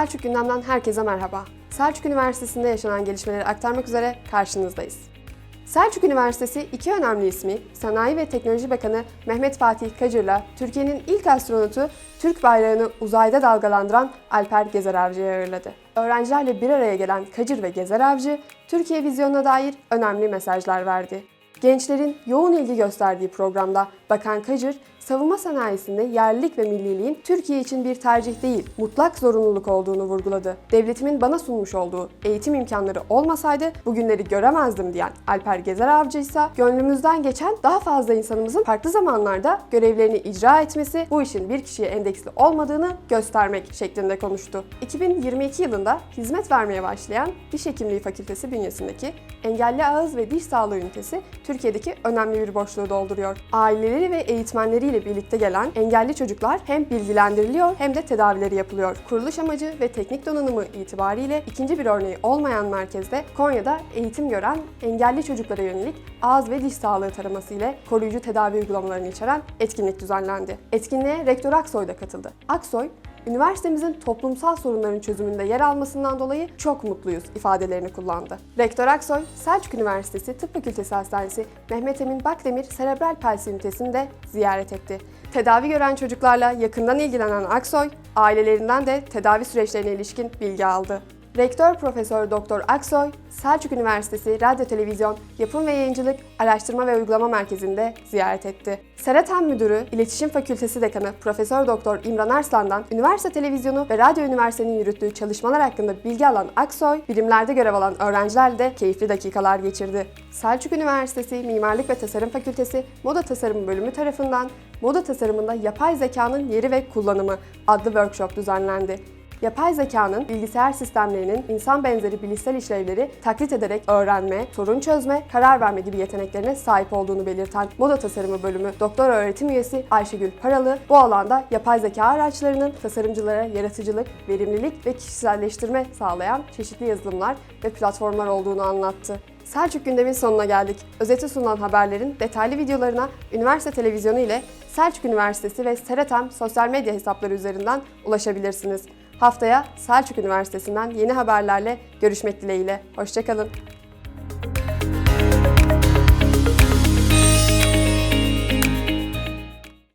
Selçuk gündemden herkese merhaba. Selçuk Üniversitesi'nde yaşanan gelişmeleri aktarmak üzere karşınızdayız. Selçuk Üniversitesi iki önemli ismi Sanayi ve Teknoloji Bakanı Mehmet Fatih Kacır'la Türkiye'nin ilk astronotu Türk bayrağını uzayda dalgalandıran Alper Gezer Avcı'yı ağırladı. Öğrencilerle bir araya gelen Kacır ve Gezer Avcı, Türkiye vizyonuna dair önemli mesajlar verdi. Gençlerin yoğun ilgi gösterdiği programda Bakan Kacır, savunma sanayisinde yerlilik ve milliliğin Türkiye için bir tercih değil, mutlak zorunluluk olduğunu vurguladı. Devletimin bana sunmuş olduğu eğitim imkanları olmasaydı bugünleri göremezdim diyen Alper Gezer Avcı ise gönlümüzden geçen daha fazla insanımızın farklı zamanlarda görevlerini icra etmesi bu işin bir kişiye endeksli olmadığını göstermek şeklinde konuştu. 2022 yılında hizmet vermeye başlayan Diş Hekimliği Fakültesi bünyesindeki Engelli Ağız ve Diş Sağlığı Ünitesi Türkiye'deki önemli bir boşluğu dolduruyor. Aileleri ve eğitmenleriyle birlikte gelen engelli çocuklar hem bilgilendiriliyor hem de tedavileri yapılıyor. Kuruluş amacı ve teknik donanımı itibariyle ikinci bir örneği olmayan merkezde Konya'da eğitim gören engelli çocuklara yönelik ağız ve diş sağlığı taraması ile koruyucu tedavi uygulamalarını içeren etkinlik düzenlendi. Etkinliğe Rektör Aksoy da katıldı. Aksoy, üniversitemizin toplumsal sorunların çözümünde yer almasından dolayı çok mutluyuz ifadelerini kullandı. Rektör Aksoy, Selçuk Üniversitesi Tıp Fakültesi Hastanesi Mehmet Emin Bakdemir Serebral Palsi ünitesini de ziyaret etti. Tedavi gören çocuklarla yakından ilgilenen Aksoy, ailelerinden de tedavi süreçlerine ilişkin bilgi aldı. Rektör Profesör Doktor Aksoy, Selçuk Üniversitesi Radyo Televizyon Yapım ve Yayıncılık Araştırma ve Uygulama Merkezi'nde ziyaret etti. Seratem Müdürü, İletişim Fakültesi Dekanı Profesör Doktor İmran Arslan'dan üniversite televizyonu ve radyo üniversitenin yürüttüğü çalışmalar hakkında bilgi alan Aksoy, bilimlerde görev alan öğrencilerle de keyifli dakikalar geçirdi. Selçuk Üniversitesi Mimarlık ve Tasarım Fakültesi Moda Tasarımı Bölümü tarafından moda tasarımında yapay zekanın yeri ve kullanımı adlı workshop düzenlendi. Yapay zekanın bilgisayar sistemlerinin insan benzeri bilişsel işlevleri taklit ederek öğrenme, sorun çözme, karar verme gibi yeteneklerine sahip olduğunu belirten Moda Tasarımı bölümü doktor öğretim üyesi Ayşegül Paralı bu alanda yapay zeka araçlarının tasarımcılara yaratıcılık, verimlilik ve kişiselleştirme sağlayan çeşitli yazılımlar ve platformlar olduğunu anlattı. Selçuk gündemin sonuna geldik. Özeti sunulan haberlerin detaylı videolarına üniversite televizyonu ile Selçuk Üniversitesi ve Seratem sosyal medya hesapları üzerinden ulaşabilirsiniz. Haftaya Selçuk Üniversitesi'nden yeni haberlerle görüşmek dileğiyle. Hoşçakalın.